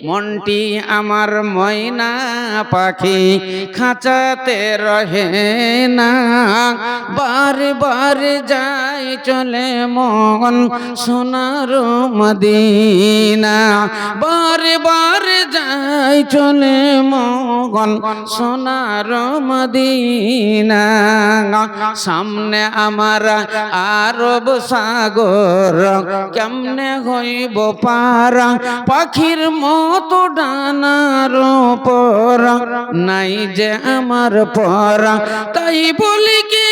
মনটি আমার ময়না পাখি খাঁচাতে রহে না। বারে বার যাই চলে মন সোনার মদিনা। বারে বারে যাই চলে মন সোনার মদিনা। সামনে আমার আরব সাগর, কেমনে হইব পারা? পাখির মতো ডানার পর নাই যে আমার পরা। তাই বলি কি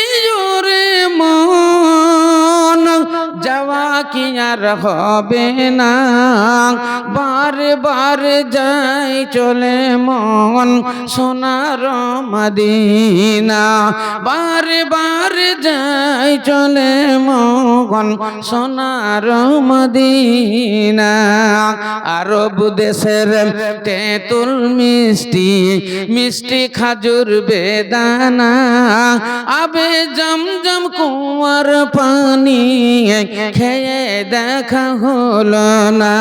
আর হবে না। বারে বারে যাই চলে মন সোনার মদিনা। বারে বারে যাই চলে মন সোনার মদিনা। আরব দেশের তেঁতুল মিষ্টি মিষ্টি খাজুর বেদানা। আবে জমজম কুয়ার পানি খেয়ে দেখা হলো না।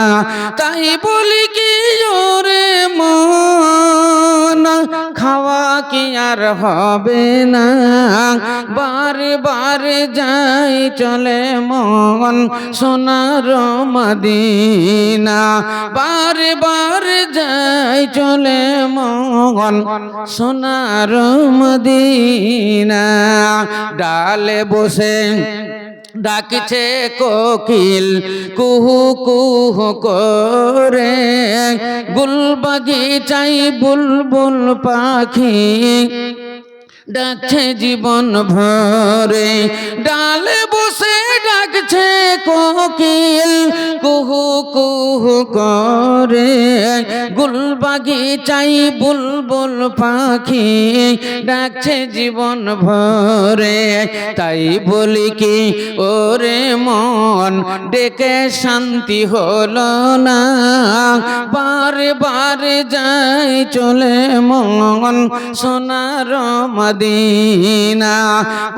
তাই বলি কি জোরে মন? খাওয়া কি আর হবে না? বারে বারে যাই চলে মন সোনার মদিনা। বারে বারে যাই চলে মন সোনার মদিনা। ডালে বসে ডাকছে কোকিল কুহু কুহু করে। গুলবাগিচাই বুলবুল পাখি ডাকছে জীবন ভরে। ডালে বসে ডাকছে কোকিল, কুহু কুহু করে। গুল বাগিচাই বুলবুল পাখি, ডাকছে জীবন ভরে। তাই বলি কি, ওরে মন, ডেকে শান্তি হলো না। বারে বারে যাই চলে মন, সোনার মদিনা।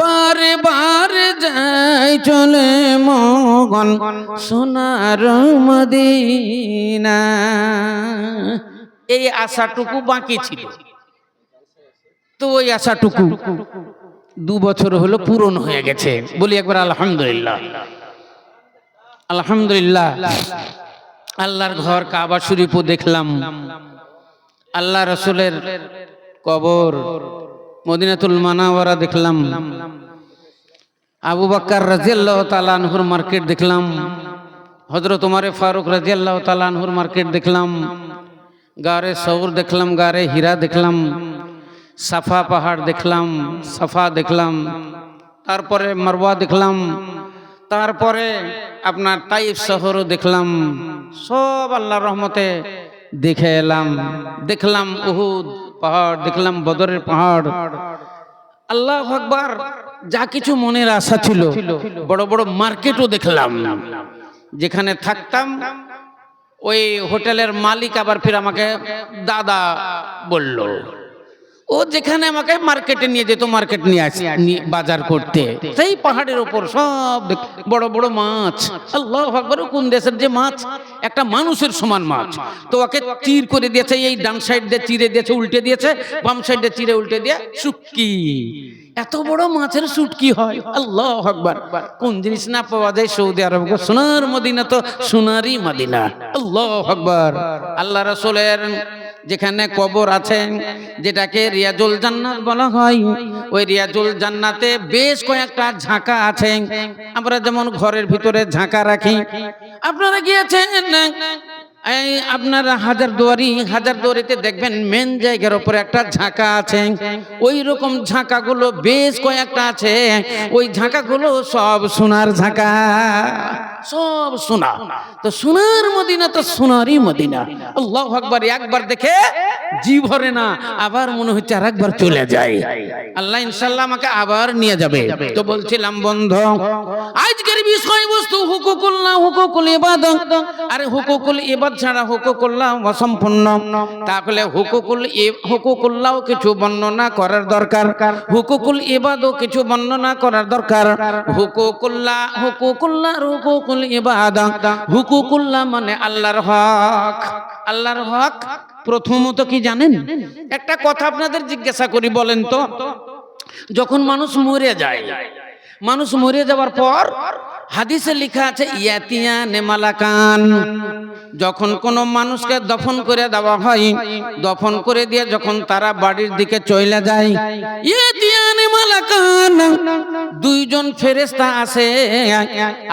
বারে বারে যাই চলে মন সোনার মদিনা। এই আশাটুকু বাকি ছিল। তো ওই আশাটুকু দু বছর হলো পূরণ হয়ে গেছে। বলি একবার, আলহামদুলিল্লাহ। আলহামদুলিল্লাহ। আল্লাহর ঘর কাবা শরীফও দেখলাম। আল্লাহ রসুলের কবর, মদিনাতুল মানাওয়ারা দেখলাম। আবু বাক্কার রাজিয়াল্লাহ তালানহুর মার্কেট দেখলাম। হজরত উমারে ফারুক রাজিয়াল্লাহ তালানহুর মার্কেট দেখলাম। গারে সৌর দেখলাম, গারে হীরা দেখলাম। সাফা পাহাড় দেখলাম, সাফা দেখলাম। তারপরে মারওয়া দেখলাম। তারপরে আপনার তাইফ শহরও দেখলাম। সব আল্লাহর রহমতে দেখে এলাম। দেখলাম উহুদ পাহাড়, দেখলাম বদরের পাহাড়। আল্লাহ আকবার। যা কিছু মনের আশা ছিল, বড় বড় মার্কেটও দেখলাম। যেখানে থাকতাম, ওই হোটেলের মালিক আবার ফির আমাকে দাদা বলল। ও যেখানে আমাকে মার্কেটে নিয়ে যেত মার্কেট নিয়ে আসি বাজার করতে। সেই পাহাড়ের ওপর সব বড় বড় মাছ। আল্লাহ আকবর কোন দেশের যে মাছ? একটা মানুষের সমান মাছ। তো ওকে তীর করে দিয়েছে, এই ডান সাইড দিয়ে চিরে দিয়েছে, উল্টে দিয়েছে, বাম সাইড দিয়ে চিরে, উল্টে দিয়ে শুটকি। এত বড় মাছের শুটকি হয়। আল্লাহ আকবর। কোন জিনিস না পাওয়া যায় সৌদি আরব সোনার মদিনা তো সোনারই মদিনা। আল্লাহ আকবর। আল্লাহ রসুলের যেখানে কবর আছে, যেটাকে রিয়াজুল জান্নাত বলা হয়, ওই রিয়াজুল জান্নাতে বেশ কয়েকটা ঝাঁকা আছে। আমরা যেমন ঘরের ভিতরে ঝাঁকা রাখি। আপনারা গিয়েছেন? আপনার হাজার দুয়ারি, হাজার দুয়ারিতে দেখবেন মেন জায়গার একটা ঝাঁকা আছে। ওই রকম বেশ কয়েকটা আছে। ওই সব সোনার ঝাঁকা। সব সোনা। তো সোনার মদিনা তো সোনারই মদিনা। আল্লাহ একবার দেখে জি ভরে না, আবার মনে হচ্ছে আর একবার চলে যায়। আল্লাহ ইনশাল্লাহ আমাকে আবার নিয়ে যাবে। তো বলছিলাম, বন্ধ, আজকের বিষয়বস্তু হুকুকুল না হুকুকুল ইবাদত। আরে হুকুকুল ইবাদত এবাদ ছাড়া হুকুকুল্লাহ অসম্পূর্ণ। তাহলে হুকুকুল হুকুকুল্লাহ কিছু বর্ণনা করার দরকার। হুকুকুল ইবাদও কিছু বর্ণনা করার দরকার। হুকুকুল্লাহ হুকুকুল্লাহ হুকুকুল ইবাদা। হুকুকুল্লাহ মানে আল্লাহর হক। আল্লাহর হক প্রথমত কি জানেন? একটা কথা আপনাদের জিজ্ঞাসা করি বলেন তো। যখন মানুষ মরে যায়, মানুষ মরে যাওয়ার পর হাদিসে লেখা আছে ইয়াতিয়া নেমালাকান যখন কোনো মানুষকে দফন করে দেওয়া হয়, দফন করে দিয়ে যখন তারা বাড়ির দিকে চলে যায় ইয়াতিয়া নেমালাকান দুইজন ফেরেস্তা আছে,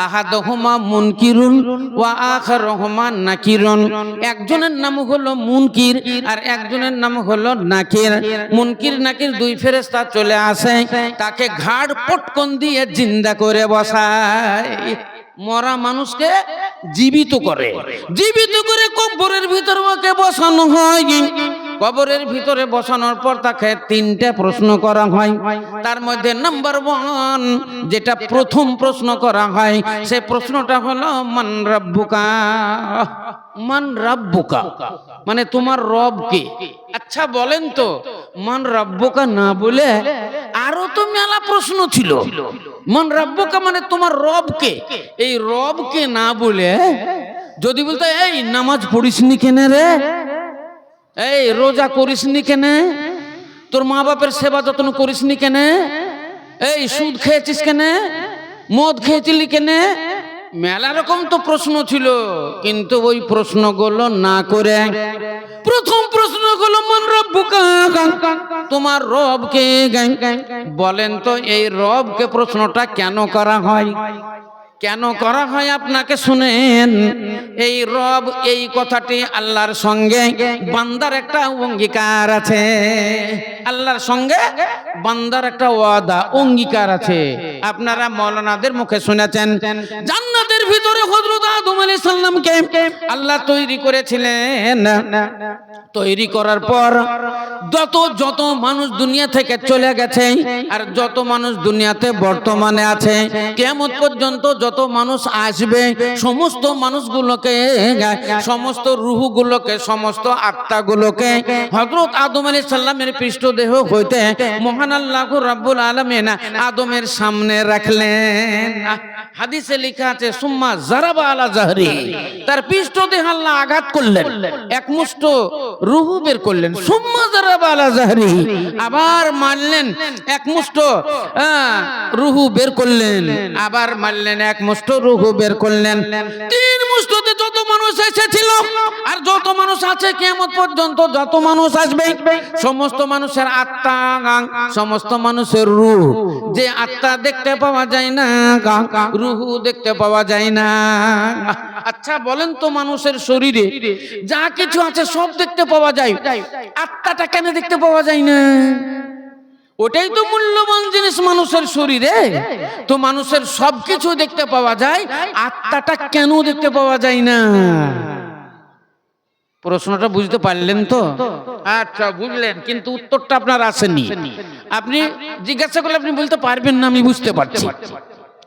আহাদহুমা মুনকিরুন ওয়া আখারহুমা নাকিরুন। একজনের নাম হলো মুনকির আর একজনের নাম হলো নাকির। মুনকির নাকির দুই ফেরেস্তা চলে আসে, তাকে ঘাড় পটকন দিয়ে জিন্দা করে বসায়। মরা মানুষকে জীবিত করে। জীবিত করে। কবরের ভিতর ওকে বসানো হয় কবরের ভিতরে বসানোর পর তাকে তিনটে প্রশ্ন করা হয়। তার মধ্যে নাম্বার ওয়ান, যেটা প্রথম প্রশ্ন করা হয়, সে প্রশ্নটা হলো, মান রাব্বুকা? মান রাব্বুকা? মানে তোমার রব কে? আচ্ছা বলেন তো, মান রাব্বুকা? না বলে আরও তো মেলা প্রশ্ন ছিল। মান রাব্বুকা? মানে তোমার রব কে? এই রব কে না বলে যদি বলতো, এই, নামাজ পড়িসনি কেনে রে? এই, রোজা করিসনি কেনে? তোর মা বাপের সেবা যত্ন করিসনি কেনে? এই, সুদ খেয়েছিস কেনে? মদ খেয়েছিলি কেনে? মেলা রকম তো প্রশ্ন ছিল, কিন্তু ওই প্রশ্নগুলো না করে প্রথম প্রশ্নগুলো মন রব্বুকা তোমার রবকে বলেন তো, এই রবকে প্রশ্নটা কেন করা হয়? কেন করা হয় আপনাকে শুনেন? এই রব, এই কথাটি আল্লাহর সঙ্গে বান্দার একটা অঙ্গীকার আছে। আল্লাহর সঙ্গে বান্দার একটা ওয়াদা, অঙ্গীকার আছে। আপনারা মৌলানাদের মুখে শুনেছেন, জান্নাতের ভিতরে হযরত আদম আলাইহিস সালামকে আল্লাহ তৈরি করেছিলেন। তৈরি করার পর যত যত মানুষ দুনিয়া থেকে চলে গেছে আর যত মানুষ দুনিয়াতে বর্তমানে আছে কেমন পর্যন্ত যত মানুষ আসবে, সমস্ত মানুষগুলোকে, সমস্ত রুহুগুলোকে, সমস্ত আত্মাগুলোকে হজরত আদম আলী সাল্লামের পৃষ্ঠদেহ হইতে মহান আল্লাহ রাব্বুল আলমিন আদমের সামনে রাখলেন। হাদিসে লেখা আছে, সুম্মা জারাবা আলা জাহরি। তার পৃষ্ঠদেহ আল্লাহ আঘাত করলেন, একমুষ্ট রুহু বের করলেন। সুম্মা আবার মারলেন একমুষ্ট আহ, রুহু বের করলেন। আবার মারলেন এক একমুষ্ট রুহু বের করলেন। তিন মুষ্টতে যত মানুষ এসেছিল আর যত মানুষ আছে কেমন পর্যন্ত যত মানুষ আসবে, সমস্ত মানুষের আত্মা, সমস্ত মানুষের রুহ। যে আত্মা দেখতে পাওয়া যায় না রুহু দেখতে পাওয়া যায় না। আচ্ছা বলেন তো মানুষের শরীরে যা কিছু আছে সব দেখতে পাওয়া যায়। আত্মাটা কেন দেখতে পাওয়া যায় না? ওটাই তো মূল্যবান জিনিস মানুষের শরীরে। তো মানুষের সবকিছু দেখতে পাওয়া যায়, আত্মাটা কেন দেখতে পাওয়া যায় না? প্রশ্নটা বুঝতে পারলেন তো? আচ্ছা বুঝলেন, কিন্তু উত্তরটা আপনার আসেনি। আপনি জিজ্ঞাসা করলে আপনি বলতে পারবেন না, আমি বুঝতে পারছি।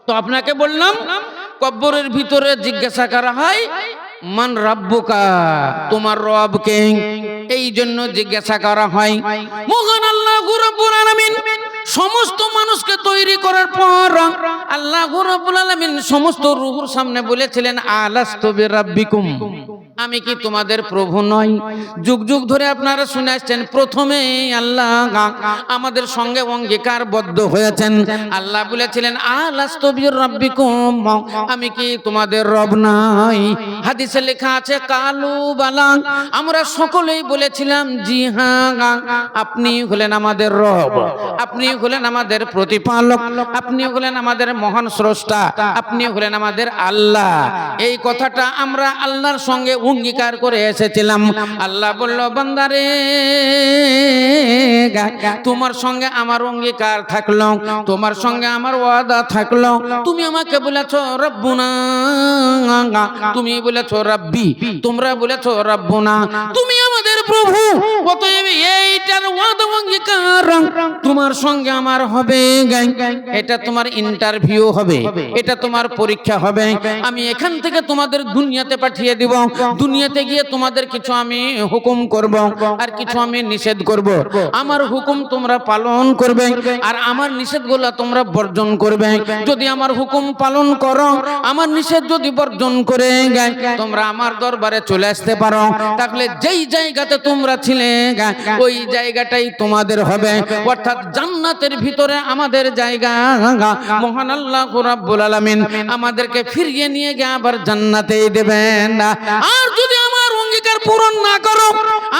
তো আপনাকে বললাম, কব্বরের ভিতরে জিজ্ঞাসা করা হয়, মান রাব্বুকা? তোমার রবকে এই জন্য জিজ্ঞাসা করা হয়, মহান আল্লাহ রাব্বুল আলামিন সমস্ত মানুষকে তৈরি করার পর আল্লাহ রাব্বুল আলামিন সমস্ত রুহুর সামনে বলেছিলেন আলাস্তবে বিরাব্বিকুম। আমি কি তোমাদের প্রভু নই? যুগ যুগ ধরে আপনারা শুনে আসছেন, প্রথমে আল্লাহ আমাদের সঙ্গে অঙ্গীকারবদ্ধ হয়েছেন। আল্লাহ বলেছিলেন আমি কি তোমাদের রব নাই? হাদিসে লেখা আছে, কালু বালা। আমরা সকলেই বলেছিলাম, জি হ্যাঁ আপনি হলেন আমাদের রব, আপনি হলেন আমাদের প্রতিপালক, আপনি হলেন আমাদের মহান স্রষ্টা, আপনি হলেন আমাদের আল্লাহ। এই কথাটা আমরা আল্লাহর সঙ্গে অঙ্গীকার করে এসেছিলাম। আল্লাহ বলল, বান্দারে তোমার সঙ্গে আমার অঙ্গীকার থাকল, তোমার সঙ্গে আমার ওয়াদা থাকল। তুমি আমাকে বলেছ, রব্বুনা, তুমি বলেছ, রব্বি, তোমরা বলেছ, রব্বুনা, তুমি আমাদের প্রভু, অতএব তোমার সঙ্গে আমার হবে এটা তোমার ইন্টারভিউ হবে। এটা তোমার পরীক্ষা হবে। আমি এখান থেকে তোমাদের দুনিয়াতে পাঠিয়ে দিব। দুনিয়াতে গিয়ে তোমাদের কিছু আমি হুকুম করব আর কিছু আমি নিষেধ করব। আমার হুকুম তোমরা পালন করবে আর আমার তোমরা বর্জন করবে। যদি আমার হুকুম পালন করো, আমার নিষেধ যদি বর্জন করে তোমরা আমার দরবারে চলে আসতে পারো। তাহলে যেই জায়গাতে তোমরা ছিলে ওই জায়গাটাই তোমাদের হবে। অর্থাৎ জান্নাতের ভিতরে আমাদের জায়গা। মহান আল্লাহ রাব্বুল আলামিন আমাদেরকে ফিরিয়ে নিয়ে গিয়ে আবার জান্নাতেই দেবেন। আর পূরণ না করো,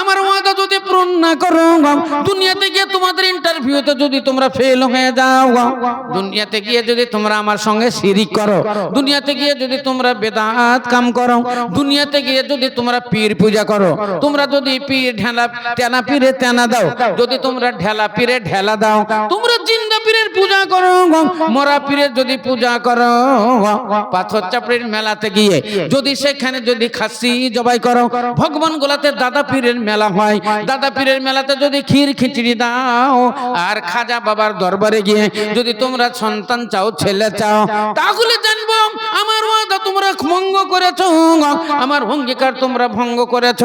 আমার ওয়াদা যদি পূরণ না করো, দুনিয়াতে গিয়ে তোমাদের ইন্টারভিউতে যদি তোমরা ফেল হয়ে যাও, দুনিয়াতে গিয়ে যদি তোমরা আমার সঙ্গে শিরিক করো, দুনিয়াতে গিয়ে যদি তোমরা বেদাত কাম করো, দুনিয়াতে গিয়ে যদি তোমরা পীর পূজা করো, তোমরা যদি পীর ঢেলা, তেনা পীরে তেনা দাও, যদি তোমরা ঢেলা পীরে ঢেলা দাও, তোমরা পীরের পূজা করো মরা পীরের যদি পূজা করো পাথর চাপড়ির মেলাতে গিয়ে যদি সেখানে যদি খাসি জবাই করো, ভগবান গোলাতে দাদা পীরের মেলা হয়। দাদা পীরের মেলাতে যদি ক্ষীর খিচড়ি দাও, আর খাজা বাবার দরবারে গিয়ে যদি তোমরা সন্তান চাও, ছেলে চাও, তাহলে জানব আমার ওয়াদা তোমরা ভঙ্গ করেছ আমার অঙ্গীকার তোমরা ভঙ্গ করেছ।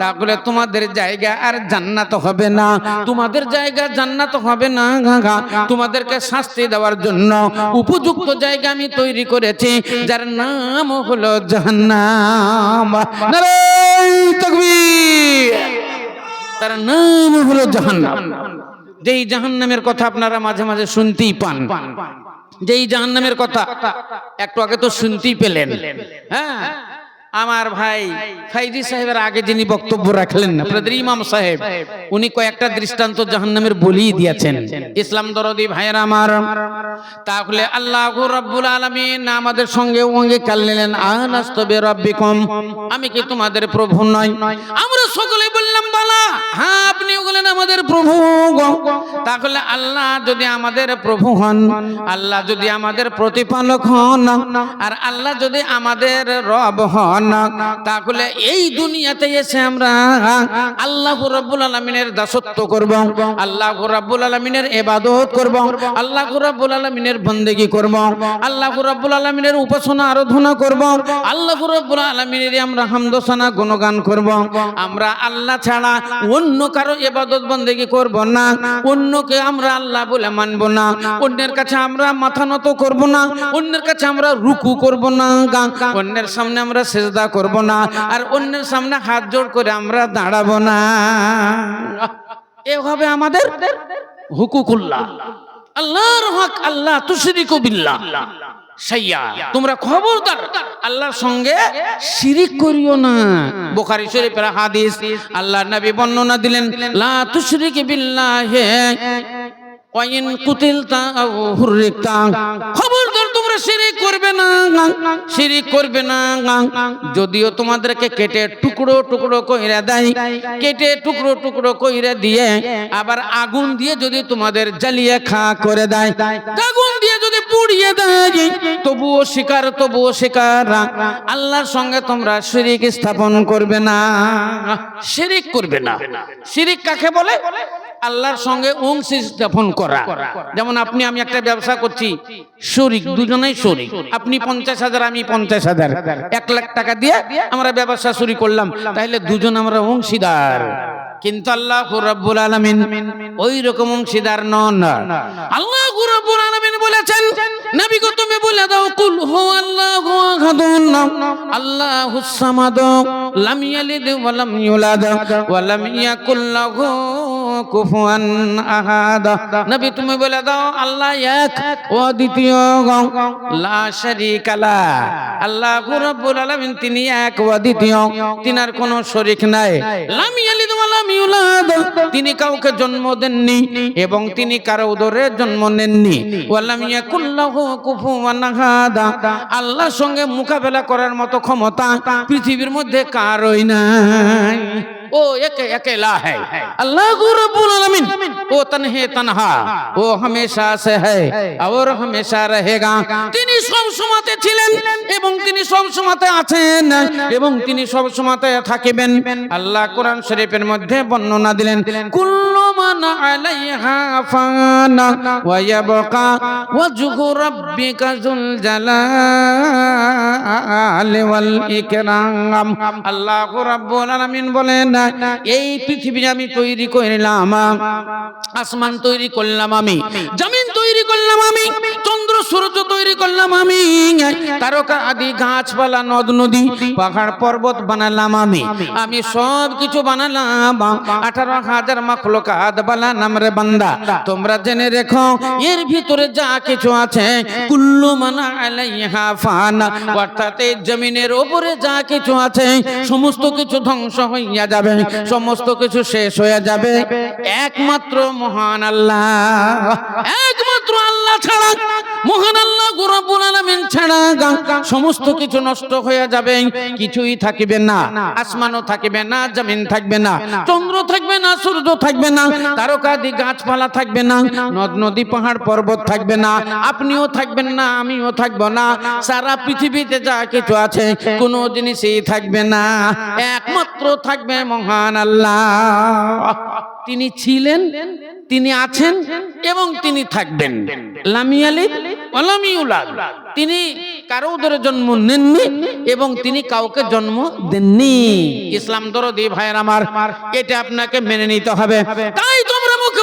তাহলে তোমাদের জায়গা আর জান্নাত হবে না। তোমাদের জায়গা জান্নাত হবে না তোমাদেরকে শাস্তি দেওয়ার জন্য উপযুক্ত জায়গা আমি তৈরি করেছি, যার নাম হলো জাহান্নাম। তার নাম হলো জাহান্নাম। যেই জাহান্নামের কথা আপনারা মাঝে মাঝে শুনতেই পান। যেই জাহান্নামের কথা, একটু আগে তো শুনতেই পেলেন। হ্যাঁ? আমার ভাই ফাইজি সাহেবের আগে যিনি বক্তব্য রাখলেন, আপনাদের ইমাম সাহেব, উনি কয়েকটা দৃষ্টান্ত জাহান্নামের বলিয়ে দিয়েছেন। ইসলাম দরদি ভাইয়ের আমার, তাহলে আল্লাহ রাব্বুল আলামিন আমাদের সঙ্গে অঙ্গীকার নিলেন আনাস্তবে রাব্বিকুম আমি কি তোমাদের প্রভু নয় আমরা সকলে বললাম, বালা হ্যাঁ আপনি বলেন আমাদের প্রভু। তাহলে আল্লাহ যদি আমাদের প্রভু হন, আল্লাহ যদি আমাদের প্রতিপালক হন, আর আল্লাহ যদি আমাদের রব হন, তাহলে এই দুনিয়াতে এসে আমরা আল্লাহ রাব্বুল আলামিনের দাসত্ব করব, আল্লাহ রাব্বুল আলামিনের ইবাদত করব, আল্লাহ রাব্বুল আলামিনের বন্দেগি করব, আল্লাহ রাব্বুল আলামিনের উপাসনা আরাধনা করব, আল্লাহ রাব্বুল আলামিনের আমরা হামদোসানা গুণগান করব। আমরা আল্লাহ ছাড়া অন্য কারও ইবাদত বন্দেগি করব না অন্যকে আমরা আল্লাহ বলে মানব না। অন্যের কাছে আমরা মাথা নত করব না। অন্যের কাছে আমরা রুকু করব না অন্যের সামনে আমরা সেজদা করব না। আর অন্যের সামনে হাত জোড় করে আমরা দাঁড়াবো না। এভাবে আমাদের হুকুকুল্লাহ। আল্লাহর হক, আল্লাহ তুশরিকু বিল্লাহ। সাইয়া তোমরা খবরদার। আল্লাহর সঙ্গে শিরিক করিও না। বুখারী শরীফের হাদিস আল্লাহর নবী বর্ণনা দিলেন লা তুশরিক বিল্লাহি ওয়াইন কুতিলতা আও হুররিকতা। খবরদার তোমরা শিরিক করবে না। শিরিক করবে না। যদিও তোমাদেরকে কেটে টুকরো টুকরো কইরা দেয় কেটে টুকরো টুকরো কইরা দিয়ে আবার আগুন দিয়ে যদি তোমাদের জ্বালিয়ে খা করে দেয় পুড়িয়ে দেয়। তবুও শিকার তবুও শিকার। আল্লাহর সঙ্গে তোমরা শিরিক স্থাপন করবে না। শিরিক করবে না। শিরিক কাকে বলে? আল্লাহর সঙ্গে অংশ স্থাপন করা। যেমন আপনি, আমি একটা ব্যবসা করছি। শরিক, দুজনেই শরিক। আপনি পঞ্চাশ হাজার, আমি পঞ্চাশ হাজার। এক লাখ টাকা দিয়ে আমরা ব্যবসা শুরু করলাম। তাহলে দুজন আমরা অংশীদার। কিন্তু আল্লাহ রব্বুল আলামিন ওই রকম অংশীদার নন। আল্লাহ রব্বুল আলামিন বলেছেন, নবী গো, তুমি বলে দাও, কুল হু আল্লাহ আল্লাহ সামাদ, লাম ইয়ালিদ ওয়া লাম ইউলাদ, ওয়া লাম ইয়াকুল লাহু কুফুয়ান আহাদ। নবী তুমি বলে দাও, আল্লাহ এক, ও দ্বিতীয় লা শারীকালা আল্লাহ রাব্বুল আলামিন, তিনি এক, ও দ্বিতীয়। তিনার কোনো শরীক নাই। লাম ইয়ালিদ ওয়া লাম ইউলাদ। তিনি কাউকে জন্ম দেননি এবং তিনি কারও উদরে জন্ম নেননি। ওয়া লাম ইয়াকুল লাহু কুফুয়ান আহাদ। আল্লাহর সঙ্গে মোকাবেলা করার মতো ক্ষমতা পৃথিবীর মধ্যে কারই নাই। ও एक अकेला है अल्लाह रब्बुल आलमीन वो तन्हे तनहा ও হামেশা সে है और हमेशा रहेगा তিনি সব সময়তে ছিলেন এবং তিনি সব সময়তে আছেন এবং তিনি সব সময়তে থাকিবেন আল্লাহ কোরআন শরীফের মধ্যে বর্ণনা দিলেন কুল্লু মান আলাইহা ফানা ওয়া ইয়াবকা ওয়াজহু রাব্বিকা যুল জালালি ওয়াল ইকরাম আল্লাহ রাব্বুল আলামিন বলেন এই পৃথিবী আমি তৈরি করলাম, আসমান তৈরি করলাম আমি, জমিন তৈরি করলাম আমি, চন্দ্র সূর্য তৈরি করলাম আমি, তারকা আদি গাছপালা, নদ নদী, পাহাড় পর্বত বানালাম আমি আমি সব কিছু বানালাম, আঠারো হাজার মাখলুকাত বানালাম রে বান্দা, তোমরা জেনে রেখো, এর ভিতরে যা কিছু আছে, কুল্লু মানা আলাইহা ফানা, অর্থাৎ এই জমিনের উপরে যা কিছু আছে, সমস্ত কিছু ধ্বংস হইয়া যাবে। সমস্ত কিছু শেষ হয়ে যাবে। একমাত্র মহান আল্লাহ। একমাত্র আল্লাহ ছাড়া, মহান আল্লাহ রব্বুল আলামিন ছাড়া সমস্ত কিছু নষ্ট হয়ে যাবে। কিছুই থাকিবে না, আসমানও থাকিবে না, জমিন থাকবে না, চন্দ্র থাকবে না, সূর্য থাকবে না, তারকাদি গাছপালা থাকবে না, নদ, নদী, পাহাড়, পর্বত থাকবে না, আপনিও থাকবেন না, আমিও থাকব না, সারা পৃথিবীতে যা কিছু আছে, কোনো জিনিসই থাকবে না। একমাত্র থাকবে মহান আল্লাহ তিনি ছিলেন, তিনি আছেন এবং তিনি থাকবেন। তিনি কারও ধরে জন্ম নেননি এবং তিনি কাউকে জন্ম দেননি। ইসলাম দরদি ভাইয়ের আমার, এটা আপনাকে মেনে নিতে হবে। তাই তোমরা মুখে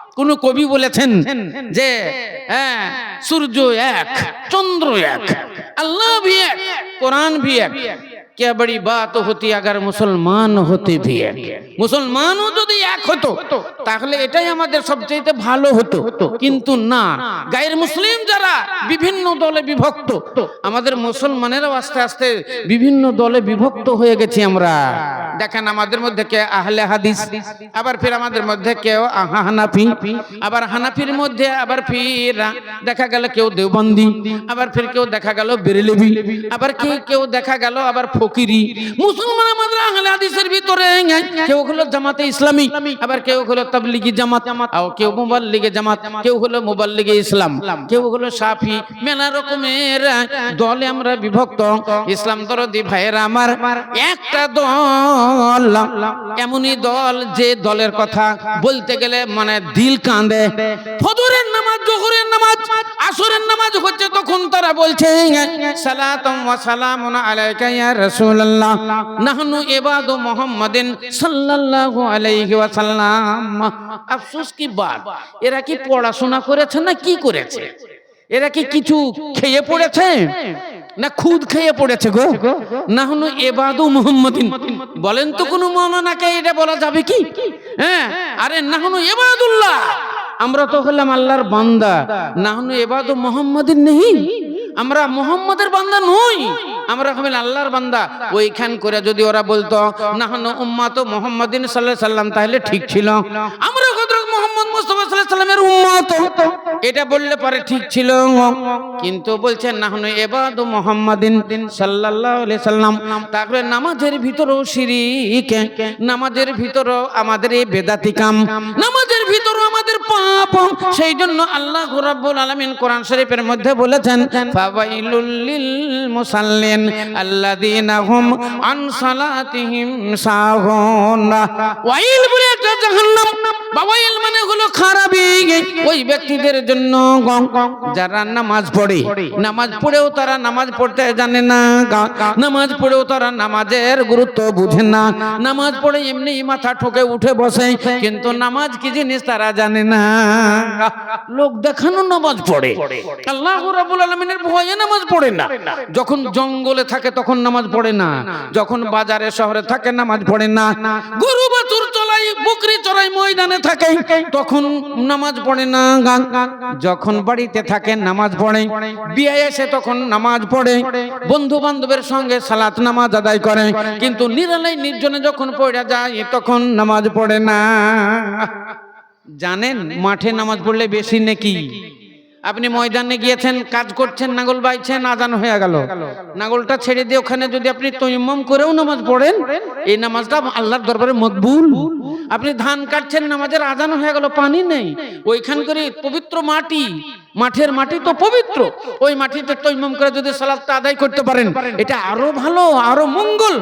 কোন কবি বলেছেন যে হ্যাঁ সূর্য এক চন্দ্র এক আল্লাহ ভি এক। কোরআন ভি এক। क्या बड़ी बात होती अगर মুসলমান হতে भी এক মুসলমানও যদি এক হতো তাহলে এটাই আমাদের সবচেয়ে ভালো হতো কিন্তু না গায়ের মুসলিম যারা বিভিন্ন দলে বিভক্ত আমাদের মুসলমানেরাও আস্তে আস্তে বিভিন্ন দলে বিভক্ত হয়ে গেছি আমরা দেখেন আমাদের মধ্যে কে আহলে হাদিস আবার ফির আমাদের মধ্যে কেউ আহা- হানাফি আবার হানাফির মধ্যে আবার ফির দেখা গেল কেউ দেওবন্দি আবার ফির কেউ দেখা গেল বেরেলিবি আবার কেউ কেউ দেখা গেল আবার ফকিরি। মুসলমান আমাদের আহলে হাদিসের ভিতরে কেউ হলো জামাতে ইসলামী, আবার কেউ হলো তাবলিগি জামাত আর কেউ মুবাল্লিগে জামাত, কেউ হলো মুবাল্লিগে ইসলাম, কেউ হলো সাফি মেলা রকমের দলে আমরা বিভক্ত। ইসলাম দরদি ভাইয়েরা আমার, একটা দল। এমনই দল যে দলের কথা বলতে গেলে মানে দিল কাঁদে। ফজরের নামাজ, জোহরের নামাজ, আসরের নামাজ হচ্ছে তখন তারা বলছে সালাতাম ওয়া সালামুন আলাইকা ইয়া রাসূলুল্লাহ। নাহনু ইবাদু মুহাম্মাদিন সাল্লাল্লাহু আলাইহি ওয়া সাল্লাম আফসোস কি বাত এরা কি পড়াশোনা করেছে না কি করেছে? এরা কি কিছু খেয়ে পড়েছে? না খুদ খেয়ে পড়েছে গো? না হলো এবাদু মুহাম্মাদিন। বলেন তো কোনো মৌলানাকে এটা বলা যাবে কি? হ্যাঁ? আরে না হলো এবাদুল্লাহ। আমরা তো হলাম আল্লাহর বান্দা। না হলো এবাদু মুহাম্মাদিন নেই। আমরা মোহাম্মদের বান্দা নই। আমরা হবেন আল্লাহর বান্দা, ওইখান করে যদি ওরা বলতো না উম্মা উম্মাত মোহাম্মদিন সাল্লাহ সাল্লাম, তাহলে ঠিক ছিল। আমরা হযরত মোহাম্মদ মুস্তাফা আলাইহি সাল্লামের উম্মত। এটা বললে পরে ঠিক ছিল কিন্তু বলছেন না হন এবাদ মোহাম্মদিন সাল্লাল্লাহু সাল্লাম। তারপরে নামাজের ভিতরেও শিরিক, নামাজের ভিতরেও আমাদের এই বেদাতি কাম, নামাজের ভিতরেও আমাদের পাপ। সেই জন্য আল্লাহ রাব্বুল আলামিন কোরআন শরীফের মধ্যে বলেছেন, ফাওয়াইলুল লিল মুসাল্লিন আল্লাযীনা হুম আন সালাতিহিম সাহুন। ওয়াইল বলে একটা জাহান্নাম বাবাইল মানে হলো খারাপি ওই ব্যক্তিদের জন্য যারা নামাজ পড়ে, নামাজ পড়েও তারা নামাজ পড়তে জানে না নামাজ পড়েও তারা নামাজের গুরুত্ব বুঝে না। নামাজ পড়ে এমনি মাথা ঠোকে উঠে বসে, কিন্তু নামাজ কি জিনিস তারা জানে না লোক দেখানো নামাজ পড়ে। আল্লাহ রাব্বুল আলামিনের ভয়ে নামাজ পড়ে না। যখন জঙ্গলে থাকে তখন নামাজ পড়ে না। যখন বাজারে, শহরে থাকে নামাজ পড়ে না। গরু বাছুর চলাই বকরি চড়াই ময়দানে থাকে, তখন নামাজ পড়ে না গান যখন বাড়িতে থাকে নামাজ পড়ে, বিয়ে এসে তখন নামাজ পড়ে বন্ধু বান্ধবের সঙ্গে সালাত নামাজ আদায় করে, কিন্তু নিরালাই নির্জনে যখন পড়ে যায়, তখন নামাজ পড়ে না। জানেন মাঠে নামাজ পড়লে বেশি নাকি? আপনি ময়দানে গিয়েছেন, কাজ করছেন নাগল বাইছেন, আজান হয়ে গেল। নাগলটা ছেড়ে দিয়ে ওখানে যদি আপনি তৈমম করেও নামাজ পড়েন, এই নামাজটা আল্লাহর দরবারে মকবুল। আপনি ধান কাটছেন, নামাজের আজান হয়ে গেল, পানি নেই। ওইখান করে পবিত্র মাটি, মাঠের মাটি তো পবিত্র। ওই মাটিতে তৈমম করে যদি সালাদটা আদায় করতে পারেন, এটা আরও ভালো, আরও মঙ্গল।